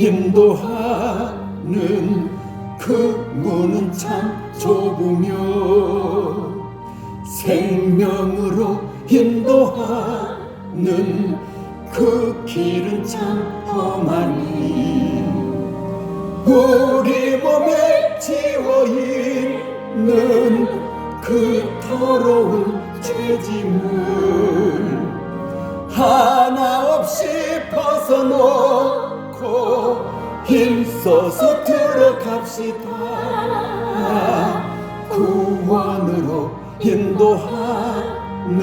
인도하는 그 문은 참 좁으며 생명으로 인도하는 그 길은 참 험하니 우리 몸에 지워 있는 그 더러운 죄짐을 하나 없이 벗어놓고 힘써서 들어갑시다. 구원으로 인도하는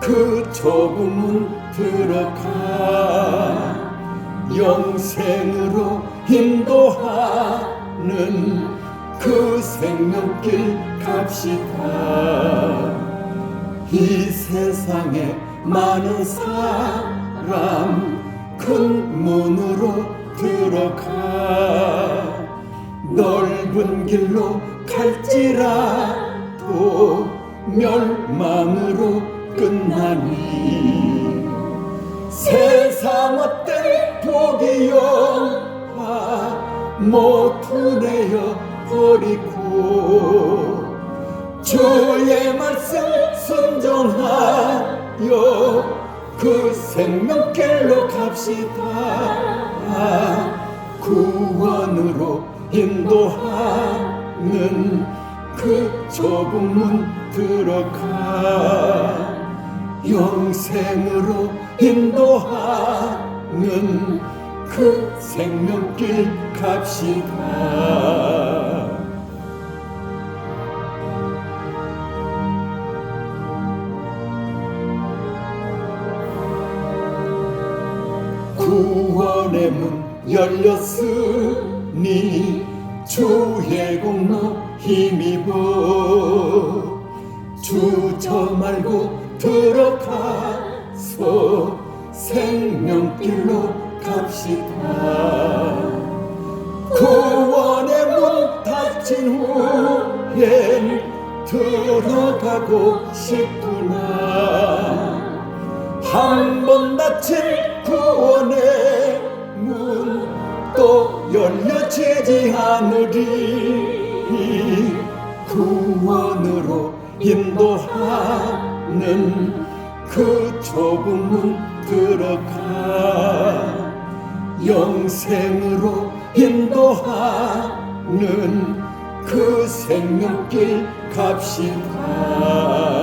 그 좁은 문 들어가. 영생으로 인도하는 그 생명길 갑시다. 이 세상에 많은 사람 큰 문으로 들어가. 넓은 길로 갈지라도 멸망으로 끝나니. 세상 어떤 복이 영화 모두 내어 버리고. 주의 말씀 순종하여 그 생명길로 갑시다. 구원으로 인도하는 그 좁은 문 들어가 영생으로 인도하는 그 생명길 갑시다 구원의 문 열렸으니 주의 공로 힘입어. 주저 말고 들어가서 생명길로 갑시다. 구원의 문 닫힌 후엔 들어가고 싶구나. 한번 닫힌 않으리 구원으로 인도하는 그 좁은 문 들어가 영생으로 인도하는 그 생명길 갑시다